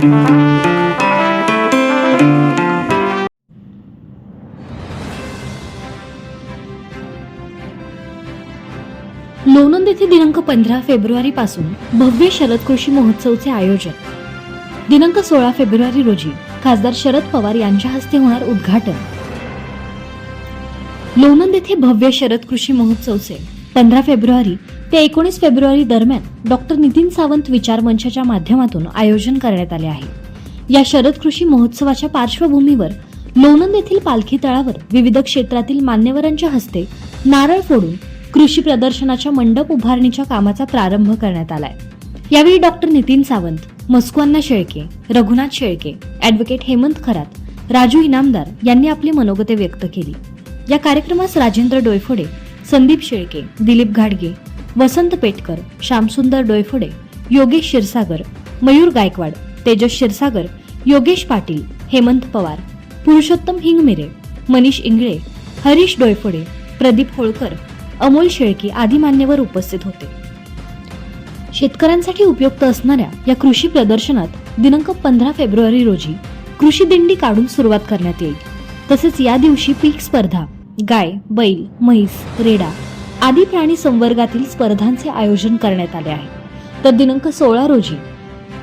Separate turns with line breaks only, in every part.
लोणंद येथे दिनांक पंधरा फेब्रुवारी पासून भव्य शरद कृषी महोत्सवचे आयोजन. दिनांक सोळा फेब्रुवारी रोजी खासदार शरद पवार यांच्या हस्ते होणार उद्घाटन. लोणंद येथे भव्य शरद कृषी महोत्सवचे पंधरा फेब्रुवारी ते एकोणीस फेब्रुवारी दरम्यान डॉक्टर नितीन सावंत विचार मंचाच्या माध्यमातून आयोजन करण्यात आले आहे. या शरद कृषी महोत्सवाच्या पार्श्वभूमीवर लोणंद येथील पालखी तळावर विविध क्षेत्रातील मान्यवरांच्या हस्ते नारळ फोडून कृषी प्रदर्शनाच्या मंडप उभारणीच्या कामाचा प्रारंभ करण्यात आलाय. यावेळी डॉक्टर नितीन सावंत मस्कुअन्ना शेळके रघुनाथ शेळके ऍडव्होकेट हेमंत खरात राजू इनामदार यांनी आपली मनोगते व्यक्त केली. या कार्यक्रमास राजेंद्र डोयफोडे संदीप शेळके दिलीप घाडगे वसंत पेटकर श्यामसुंदर डोयफोडे योगेश क्षीरसागर मयूर गायकवाड तेजस क्षीरसागर योगेश पाटील हेमंत पवार पुरुषोत्तम हिंगमिरे मनीष इंगळे हरीश डोयफोडे प्रदीप होळकर अमोल शेळके आदी मान्यवर उपस्थित होते. शेतकऱ्यांसाठी उपयुक्त असणाऱ्या या कृषी प्रदर्शनात दिनांक पंधरा फेब्रुवारी रोजी कृषी दिंडी काढून सुरुवात करण्यात येईल. तसेच या दिवशी पीक स्पर्धा गाय बैल म्हैस रेडा आदी प्राणी संवर्गातील स्पर्धांचे आयोजन करण्यात आले आहे. तर दिनांक सोळा रोजी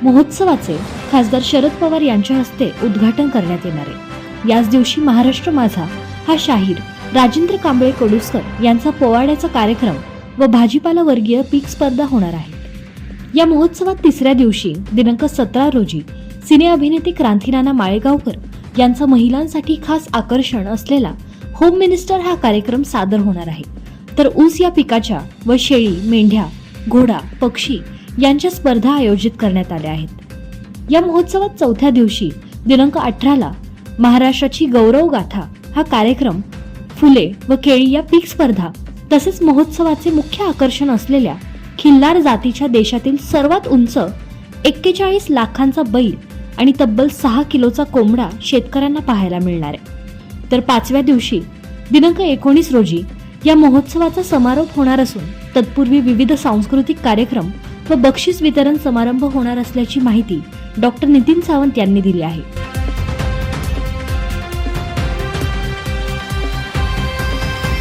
महोत्सवाचे खासदार शरद पवार यांच्या हस्ते उद्घाटन करण्यात येणार आहे. याच दिवशी महाराष्ट्र माझा हा शाहीर राजेंद्र कांबळे कडुसकर यांचा पोवाड्याचा कार्यक्रम व भाजीपाला वर्गीय पीक स्पर्धा होणार आहे. या महोत्सवात तिसऱ्या दिवशी दिनांक सतरा रोजी सिने अभिनेते क्रांतीनाना माळेगावकर यांचा महिलांसाठी खास आकर्षण असलेला होम मिनिस्टर हा कार्यक्रम सादर होणार आहे. तर ऊस या पिकाच्या व शेळी मेंढ्या घोडा पक्षी यांच्या स्पर्धा आयोजित करण्यात आल्या आहेत. या महोत्सवात चौथ्या दिवशी दिनांक अठराला महाराष्ट्राची गौरव गाथा हा कार्यक्रम फुले व केळी या पीक स्पर्धा तसेच महोत्सवाचे मुख्य आकर्षण असलेल्या खिल्लार जातीच्या देशातील सर्वात उंच एक्केचाळीस लाखांचा बैल आणि तब्बल सहा किलोचा कोंबडा शेतकऱ्यांना पाहायला मिळणार आहे. तर पाचव्या दिवशी दिनांक एकोणीस रोजी या महोत्सवाचा समारोप होणार असून तत्पूर्वी विविध सांस्कृतिक कार्यक्रम व बक्षीस वितरण समारंभ होणार असल्याची माहिती डॉक्टर नितीन सावंत यांनी दिली आहे.